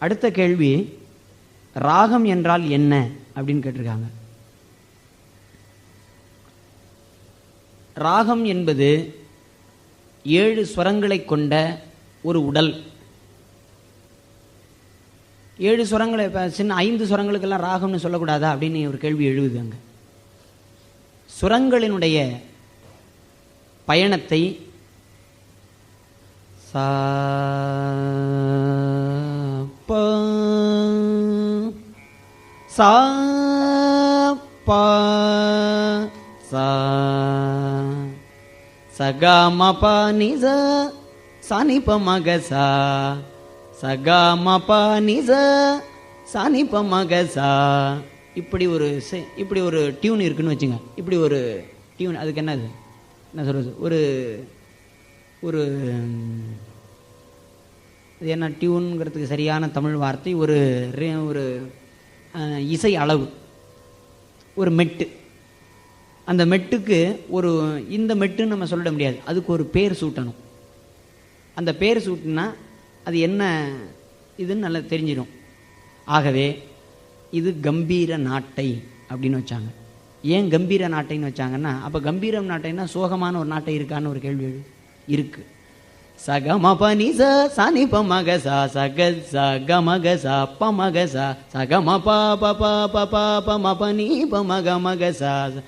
அடுத்த கேள்வி ராகம் என்றால் என்ன அப்படின்னு கேட்டிருக்காங்க. ராகம் என்பது ஏழு ஸ்வரங்களை கொண்ட ஒரு உடல். ஏழு சுரங்களை இப்போ சின்ன ஐந்து சுரங்களுக்கெல்லாம் ராகம்னு சொல்லக்கூடாதா அப்படின்னு ஒரு கேள்வி எழுதுது அங்கே. சுரங்களினுடைய பயணத்தை சா சா பா சா சகா பா நிச சானி ப மக சா நிச சானி ப இப்படி ஒரு செ- இப்படி ஒரு டியூன் இருக்குன்னு வச்சுங்க. இப்படி ஒரு டியூன் அதுக்கு என்னது என்ன சொல்கிறது ஒரு ஒரு அது என்ன டியூனுங்கிறதுக்கு சரியான தமிழ் வார்த்தை? ஒரு ஒரு இசை அளவு. ஒரு மெட்டு. அந்த மெட்டுக்கு ஒரு இந்த மெட்டுன்னு நம்ம சொல்லிட முடியாது. அதுக்கு ஒரு பேர் சூட்டணும். அந்த பேர் சூட்டுனா அது என்ன இதுன்னு நல்லா தெரிஞ்சிடும் ஆகவே இது கம்பீர நாட்டை அப்படின்னு வச்சாங்க. ஏன் கம்பீர நாட்டைன்னு வச்சாங்கன்னா அப்போ கம்பீரம் நாட்டைன்னா சோகமான ஒரு நாட்டை இருக்கான்னு ஒரு கேள்வி இருக்குது இருக்கு சகம பனி சனி ப சா சக சகமக ச பமக சகம ப ப ப ப ப மக சா ச.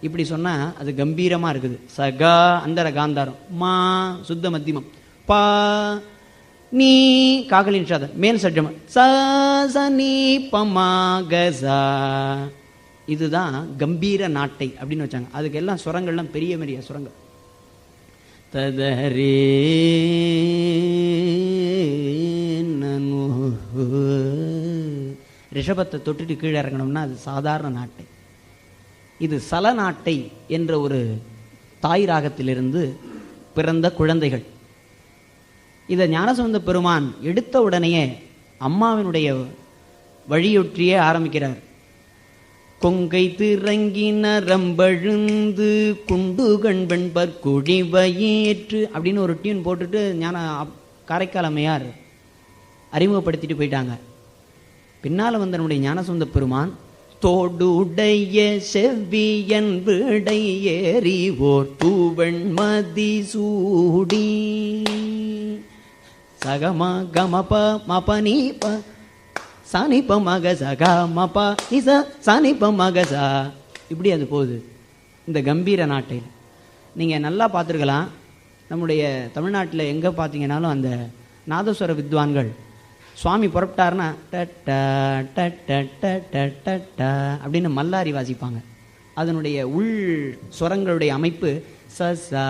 இப்படி சொன்னால் அது கம்பீரமாக இருக்குது. சகா அந்தர காந்தாரம் மா சுத்த மத்தியமம் பா நீ காகலின் சாதம் மேல் சட்டம் ச ச நீ சா இதுதான் கம்பீர நாட்டை அப்படின்னு வச்சாங்க. அதுக்கு எல்லாம் சுரங்கள்லாம் பெரிய பெரிய சுரங்கள் ததரே ரிஷபத்தை தொட்டுட்டு கீழே இறங்கணும்னா அது சாதாரண நாட்டை. இது சல நாட்டை என்ற ஒரு தாய் ராகத்திலிருந்து பிறந்த குழந்தைகள். இதை ஞானசம்பந்த பெருமான் எடுத்த உடனேயே அம்மாவினுடைய வழியொற்றியே ஆரம்பிக்கிறார். கொங்கை திறங்கின ரம்பழுந்து குண்டு கண்பண்பர் குழிவையேற்று அப்படின்னு ஒரு டியூன் போட்டுட்டு ஞான அப்- காரைக்கால் அம்மையார் அறிமுகப்படுத்திட்டு போயிட்டாங்க. பின்னால் வந்த நம்முடைய ஞானசுந்த பெருமான் தோடுடைய செவ்வியன் விடை ஏறி ஓர் தூவன் மதி சூடி. சகம கமப மபனி ப சானிப்ப மக சகா மப நிச சானிப்ப இப்படி அது போகுது. இந்த கம்பீர நாட்டையில் நீங்கள் நல்லா பார்த்துருக்கலாம். நம்முடைய தமிழ்நாட்டில் எங்கே பார்த்தீங்கன்னாலும் அந்த நாதஸ்வர வித்வான்கள் சுவாமி புறப்பட்டாருன்னா அப்படின்னு மல்லாரி வாசிப்பாங்க. அதனுடைய உள் சுரங்களுடைய அமைப்பு ச சா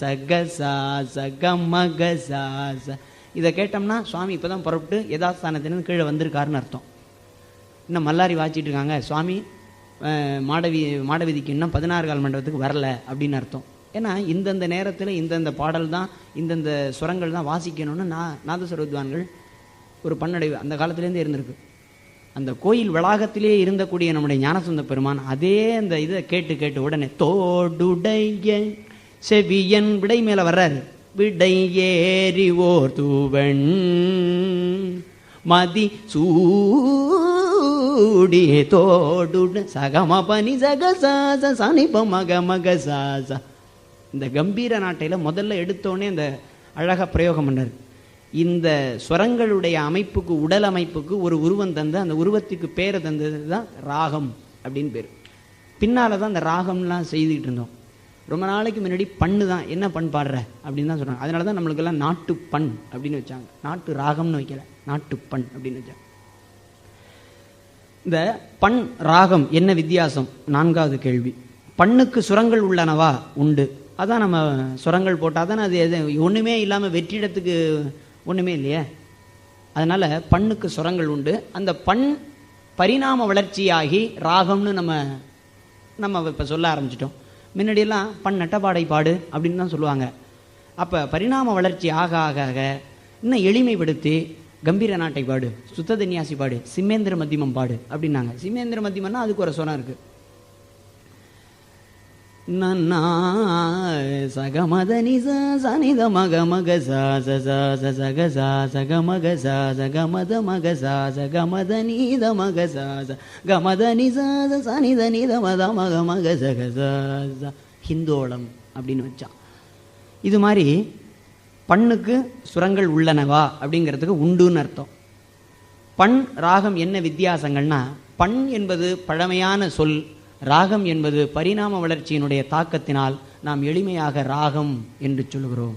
சக சா சக மக சா ச இதை கேட்டோம்னா சுவாமி இப்போ தான் புறப்பட்டு யதாஸ்தானத்திலிருந்து கீழே வந்திருக்காருன்னு அர்த்தம். இன்னும் மல்லாரி வாச்சிட்டு இருக்காங்க சுவாமி மாடவி மாடவீதிக்கு இன்னும் பதினாறு கால் மண்டபத்துக்கு வரல அப்படின்னு அர்த்தம். ஏன்னா இந்தந்த நேரத்தில் இந்தந்த பாடல் தான் இந்தந்த சுரங்கள் தான் வாசிக்கணும்னு நான் நாதஸ்வர வித்வான்கள் ஒரு பன்னடைவு அந்த காலத்திலேருந்தே இருந்திருக்கு. அந்த கோயில் வளாகத்திலே இருந்தக்கூடிய நம்முடைய ஞானசுந்த பெருமான் அதே அந்த இதை கேட்டு கேட்டு உடனே தோடுடைய செவியன் விடை மேலே வர்றாரு. விடை ஏறி ஓர் தூவன் மதி சூடி தோடுட சகம பனி சனிப மக மக சாச இந்த கம்பீர நாட்டையில் முதல்ல எடுத்தோடனே அந்த அழக பிரயோகம் பண்ணார். இந்த ஸ்வரங்களுடைய அமைப்புக்கு உடல் அமைப்புக்கு ஒரு உருவம் தந்து அந்த உருவத்துக்கு பேரை தந்தது தான் ராகம் அப்படின்னு பேர். பின்னால் தான் அந்த ராகம்லாம் செய்துக்கிட்டு இருந்தோம். ரொம்ப நாளைக்கு முன்னாடி பண்ணு தான். என்ன பண் பாடுற? அப்படின்னு தான் சொல்றாங்க. அதனால தான் நம்மளுக்கெல்லாம் நாட்டு பண் அப்படின்னு வச்சாங்க. நாட்டு ராகம்னு வைக்கல. நாட்டு பண் அப்படின்னு வச்சாங்க. இந்த பண் ராகம் என்ன வித்தியாசம்? நான்காவது கேள்வி. பண்ணுக்கு சுரங்கள் உள்ளனவா? உண்டு. அதான் நம்ம சுரங்கள் போட்டால் தானே அது எது ஒன்றுமே இல்லாமல் வெற்றிடத்துக்கு ஒன்றுமே இல்லையே. அதனால பண்ணுக்கு சுரங்கள் உண்டு. அந்த பண் பரிணாம வளர்ச்சியாகி ராகம்னு நம்ம நம்ம இப்போ சொல்ல ஆரம்பிச்சிட்டோம். முன்னாடியெல்லாம் பண் நட்டபாடை பாடு அப்படின்னு தான் சொல்லுவாங்க. அப்போ பரிணாம வளர்ச்சி ஆக ஆக ஆக இன்னும் எளிமைப்படுத்தி கம்பீர நாட்டை பாடு சுத்த தன்யாசி பாடு சிம்மேந்திர மத்தியமம் பாடு அப்படின்னாங்க. சிம்மேந்திர மத்தியமம்னா அதுக்கு ஒரு சொனம் இருக்குது நன்னா சகமத நிச சனித மக மக சா ச ச ச சக சா சக மக சா சகமத மக சா சகமத நீத மக சா ச கமத நிச ச சனித நீத மத மக மக சக ஹிந்தோளம் அப்படின்னு வச்சான். இது மாதிரி பண்ணுக்கு சுரங்கள் உள்ளனவா அப்படிங்கிறதுக்கு உண்டுன்னு அர்த்தம். பண் ராகம் என்ன வித்தியாசங்கள்னா பண் என்பது பழமையான சொல் ராகம் என்பது பரிணாம வளர்ச்சியினுடைய தாக்கத்தினால் நாம் எளிமையாக ராகம் என்று சொல்கிறோம்.